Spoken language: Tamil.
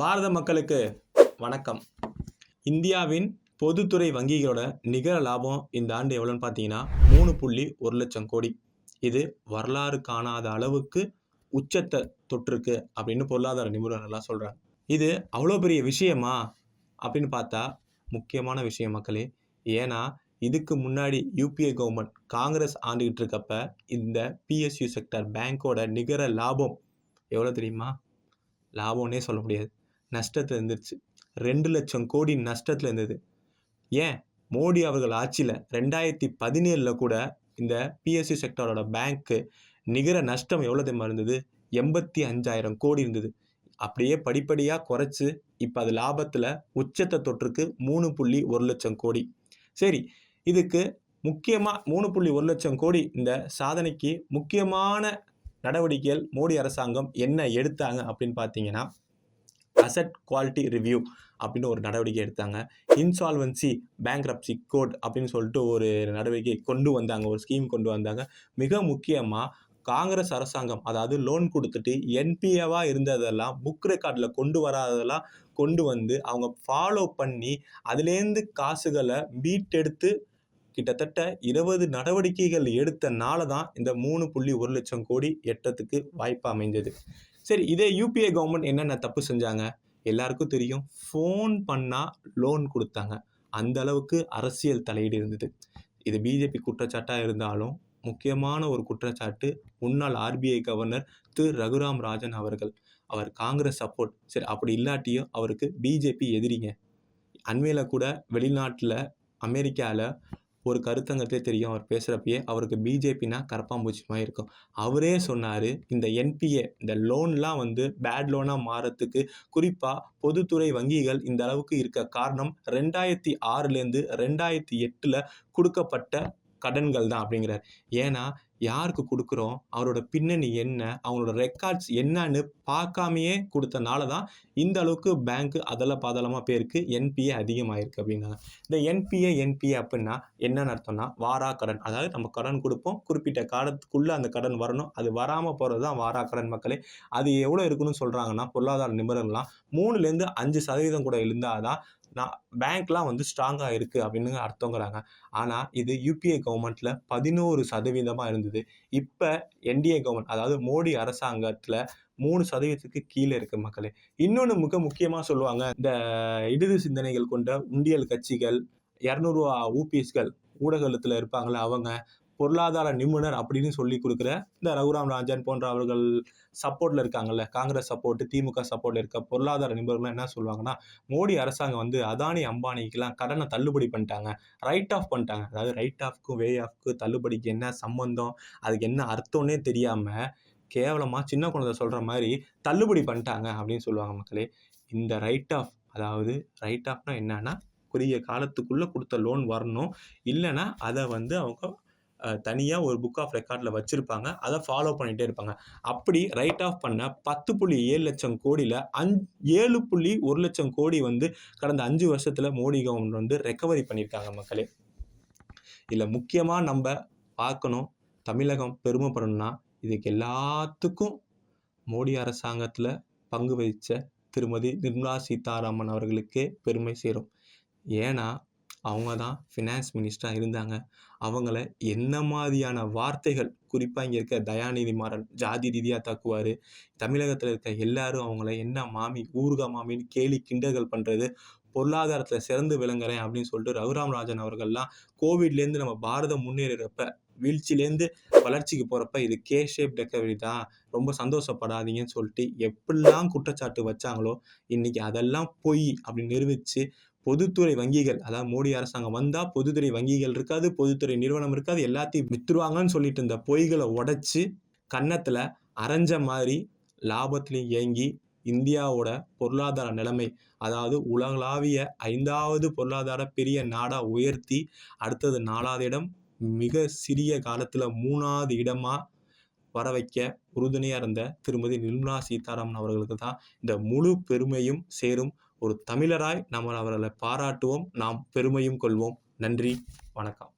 பாரத மக்களுக்கு வணக்கம். இந்தியாவின் பொதுத்துறை வங்கிகளோட நிகர லாபம் இந்த ஆண்டு எவ்வளோன்னு பார்த்தீங்கன்னா மூணு புள்ளி ஒரு லட்சம் கோடி. இது வரலாறு காணாத அளவுக்கு உச்சத்தை தொற்றுருக்கு அப்படின்னு பொருளாதார நிபுணர்கள்லாம் சொல்கிறாங்க இது அவ்வளோ பெரிய விஷயமா அப்படின்னு பார்த்தா முக்கியமான விஷயம் மக்களே. ஏன்னா இதுக்கு முன்னாடி யூபிஏ கவர்மெண்ட் காங்கிரஸ் ஆண்டுகிட்டு இருக்கப்ப இந்த பிஎஸ்யூ செக்டர் பேங்க்கோட நிகர லாபம் எவ்வளோ தெரியுமா? லாபம்னே சொல்ல முடியாது. நஷ்டத்தில் இருந்துருச்சு. ரெண்டு லட்சம் கோடி நஷ்டத்தில் இருந்தது. ஏன்? மோடி அவர்கள் ஆட்சியில் ரெண்டாயிரத்தி பதினேழில் கூட இந்த பிஎஸ்சி செக்டரோட பேங்க்கு நிகர நஷ்டம் எவ்வளோ தெரியுமா இருந்தது? எண்பத்தி அஞ்சாயிரம் கோடி இருந்தது. அப்படியே படிப்படியாக குறைச்சி இப்போ அது லாபத்தில் உச்சத்தை தொற்றுக்கு மூணு புள்ளி ஒரு லட்சம் கோடி. சரி இதுக்கு முக்கியமாக மூணு புள்ளி ஒரு லட்சம் கோடி இந்த சாதனைக்கு முக்கியமான நடவடிக்கைகள் மோடி அரசாங்கம் என்ன எடுத்தாங்க அப்படின்னு பார்த்தீங்கன்னா அசட் குவாலிட்டி ரிவ்யூ அப்படின்னு ஒரு நடவடிக்கை எடுத்தாங்க. இன்சால்வன்சி பேங்க்ரப்சி கோட் அப்படின்னு சொல்லிட்டு ஒரு நடவடிக்கை கொண்டு வந்தாங்க. ஒரு ஸ்கீம் கொண்டு வந்தாங்க. மிக முக்கியமாக காங்கிரஸ் அரசாங்கம் அதாவது லோன் கொடுத்துட்டு என்பிஏவாக இருந்ததெல்லாம் புக் ரெக்கார்டில் கொண்டு வராததெல்லாம் கொண்டு வந்து அவங்க ஃபாலோ பண்ணி அதுலேருந்து காசுகளை மீட்டெடுத்து கிட்டத்தட்ட இருபது நடவடிக்கைகள் எடுத்தனால தான் இந்த மூணு புள்ளி ஒரு லட்சம் கோடி எட்டத்துக்கு வாய்ப்பு அமைஞ்சது. சரி இதே யூபிஏ கவர்மெண்ட் என்னென்ன தப்பு செஞ்சாங்க? எல்லாருக்கும் தெரியும். ஃபோன் பண்ணால் லோன் கொடுத்தாங்க. அந்த அளவுக்கு அரசியல் தலையீடு இருந்தது. இது பிஜேபி குற்றச்சாட்டாக இருந்தாலும் முக்கியமான ஒரு குற்றச்சாட்டு முன்னாள் ஆர்பிஐ கவர்னர் திரு ரகுராம் ராஜன் அவர்கள். அவர் காங்கிரஸ் சப்போர்ட் சரி அப்படி இல்லாட்டியும் அவருக்கு பிஜேபி எதிரிங்க. அண்மையில் கூட வெளிநாட்டில் அமெரிக்காவில் ஒரு கருத்தங்கத்தே தெரியும். அவர் பேசுகிறப்பயே அவருக்கு பிஜேபினா கரப்பாம்பூச்சி மாதிரி இருக்கும். அவரே சொன்னார் இந்த என்பிஏ இந்த லோன்லாம் வந்து பேட் லோனாக மாறத்துக்கு குறிப்பாக பொதுத்துறை வங்கிகள் இந்த அளவுக்கு இருக்க காரணம் ரெண்டாயிரத்தி ஆறுலேருந்து ரெண்டாயிரத்தி எட்டில் கொடுக்கப்பட்ட கடன்கள் தான் அப்படிங்கிறார். ஏன்னா யாருக்கு கொடுக்குறோம்? அவரோட பின்னணி என்ன? அவங்களோட ரெக்கார்ட்ஸ் என்னன்னு பார்க்காமையே கொடுத்தனால தான் இந்த அளவுக்கு பேங்க்கு அதல பாதளமாக பேருக்கு என்பிஏ அதிகமாயிருக்கு அப்படின்னாங்க இந்த என்பிஏ என்பிஏ அப்படின்னா என்னன்னு அர்த்தம்னா வாரா கடன். அதாவது நம்ம கடன் கொடுப்போம். குறிப்பிட்ட காலத்துக்குள்ளே அந்த கடன் வரணும். அது வராமல் போகிறது தான் வாரா கடன் மக்களே. அது எவ்வளோ இருக்குன்னு சொல்கிறாங்கன்னா பொருளாதார நிபுணர்கள்லாம் மூணுலேருந்து அஞ்சு சதவீதம் கூட இருந்தால் தான் நான் பேங்க்லாம் வந்து ஸ்ட்ராங்காக இருக்குது அப்படின்னு அர்த்தங்கிறாங்க. ஆனால் இது யூபிஏ கவர்மெண்ட்டில் பதினோரு சதவீதமாக இருந்தது. இப்போ என்டிஏ கவர்மெண்ட் அதாவது மோடி அரசாங்கத்தில் மூணு சதவீதத்துக்கு கீழே இருக்குது மக்களே. இன்னொன்று மிக முக்கியமாக சொல்லுவாங்க இந்த இடது சிந்தனைகள் கொண்ட உண்டியல் கட்சிகள் இரநூறுவா ஊபிஎஸ்கள் ஊடகத்தில் இருப்பாங்களே அவங்க பொருளாதார நிபுணர் அப்படின்னு சொல்லி கொடுக்குற இந்த ரகுராம் ராஜன் போன்ற அவர்கள் சப்போர்ட்டில் இருக்காங்கல்ல. காங்கிரஸ் சப்போர்ட்டு திமுக சப்போர்ட்டில் இருக்க பொருளாதார நிபுணர்கள் என்ன சொல்லுவாங்கன்னா மோடி அரசாங்கம் வந்து அதானி அம்பானிக்கெலாம் கடனை தள்ளுபடி பண்ணிட்டாங்க. ரைட் ஆஃப் பண்ணிட்டாங்க. அதாவது ரைட் ஆஃப்க்கும் வே ஆஃப்க்கு தள்ளுபடிக்கு என்ன சம்மந்தம் அதுக்கு என்ன அர்த்தம்னே தெரியாமல் கேவலமாக சின்ன குழந்தை சொல்கிற மாதிரி தள்ளுபடி பண்ணிட்டாங்க அப்படின்னு சொல்லுவாங்க மக்களே. இந்த ரைட் ஆஃப் அதாவது ரைட் ஆஃப்னா என்னன்னா குறுகிய காலத்துக்குள்ளே கொடுத்த லோன் வரணும். இல்லைன்னா அதை வந்து அவங்க தனியாக ஒரு புக் ஆஃப் ரெக்கார்டில் வச்சுருப்பாங்க. அதை ஃபாலோ பண்ணிகிட்டே இருப்பாங்க. அப்படி ரைட் ஆஃப் பண்ண பத்து புள்ளி ஏழு லட்சம் கோடியில் அஞ் ஏழு புள்ளி ஒரு லட்சம் கோடி வந்து கடந்த அஞ்சு வருஷத்தில் மோடி கவர்மெண்ட் வந்து ரெக்கவரி பண்ணியிருக்காங்க மக்களே. இதில் முக்கியமாக நம்ம பார்க்கணும் தமிழகம் பெருமைப்படணும்னா இதுக்கு எல்லாத்துக்கும் மோடி அரசாங்கத்தில் பங்கு வகித்த திருமதி நிர்மலா சீதாராமன் அவர்களுக்கே பெருமை சேரும். ஏன்னா அவங்க தான் ஃபினான்ஸ் மினிஸ்டராக இருந்தாங்க. அவங்கள என்ன மாதிரியான வார்த்தைகள்? குறிப்பாக இங்கே இருக்க தயாநிதி மாறன் ஜாதி ரீதியாக தாக்குவார். தமிழகத்தில் இருக்க எல்லாரும் அவங்கள என்ன மாமி ஊருகா மாமின்னு கேலி கிண்டல்கள் பண்ணுறது பொருளாதாரத்தில் சிறந்து விளங்குறேன் அப்படின்னு சொல்லிட்டு ரகுராம் ராஜன் அவர்கள்லாம் கோவிட்லேருந்து நம்ம பாரதம் முன்னேறப்ப வீழ்ச்சியிலேருந்து வளர்ச்சிக்கு போகிறப்ப இது கே ஷேப் ரெக்கவரி தான். ரொம்ப சந்தோஷப்படாதீங்கன்னு சொல்லிட்டு எப்படிலாம் குற்றச்சாட்டு வச்சாங்களோ இன்றைக்கி அதெல்லாம் பொய் அப்படின்னு நிரூபித்து பொதுத்துறை வங்கிகள் அதாவது மோடி அரசாங்கம் வந்தால் பொதுத்துறை வங்கிகள் இருக்காது பொதுத்துறை நிறுவனம் இருக்காது எல்லாத்தையும் வித்துருவாங்கன்னு சொல்லிட்டு இருந்த பொய்களை உடச்சி கன்னத்தில் அரைஞ்ச மாதிரி லாபத்துலேயும் இயங்கி இந்தியாவோட பொருளாதார நிலைமை அதாவது உலகளாவிய ஐந்தாவது பொருளாதார பெரிய நாடாக உயர்த்தி அடுத்தது நாலாவது இடம் மிக சிறிய காலத்தில் மூணாவது இடமாக வர வைக்க உறுதுணையாக இருந்த திருமதி நிர்மலா சீதாராமன் அவர்களுக்கு தான் இந்த முழு பெருமையும் சேரும். ஒரு தமிழராய் நம்ம அவர்களை பாராட்டுவோம் நாம் பெருமையும் கொள்வோம். நன்றி வணக்கம்.